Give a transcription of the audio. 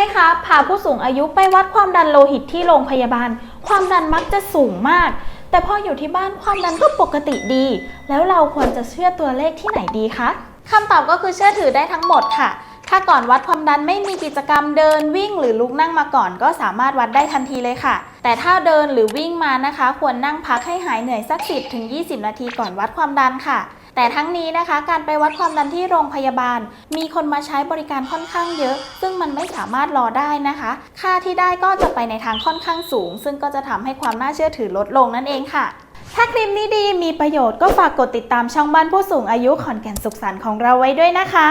มคะ พาผู้สูงอายุไปวัดความดันโลหิตที่โรงพยาบาล ความดันมักจะสูงมาก แต่พออยู่ที่บ้านความดันก็ปกติดี แล้วเราควรจะเชื่อตัวเลขที่ไหนดีคะคำตอบก็คือเชื่อถือได้ทั้งหมดค่ะ ถ้าก่อนวัดความดันไม่มีกิจกรรมเดินวิ่งหรือลุกนั่งมาก่อน ก็สามารถวัดได้ทันทีเลยค่ะ แต่ถ้าเดินหรือวิ่งมานะคะ ควรนั่งพักให้หายเหนื่อยสัก 10ถึง20 นาทีก่อนวัดความดันค่ะ แต่ทั้งนี้นะคะ การไปวัดความดันที่โรงพยาบาล มีคนมาใช้บริการค่อนข้างเยอะ ซึ่งมันไม่สามารถรอได้นะคะ ค่าที่ได้ก็จะไปในทางค่อนข้างสูง ซึ่งก็จะทำให้ความน่าเชื่อถือลดลงนั่นเองค่ะถ้าคลิปนี้ดีมีประโยชน์ก็ฝากกดติดตามช่องบ้านผู้สูงอายุขอนแก่นสุขสันต์ของเราไว้ด้วยนะคะ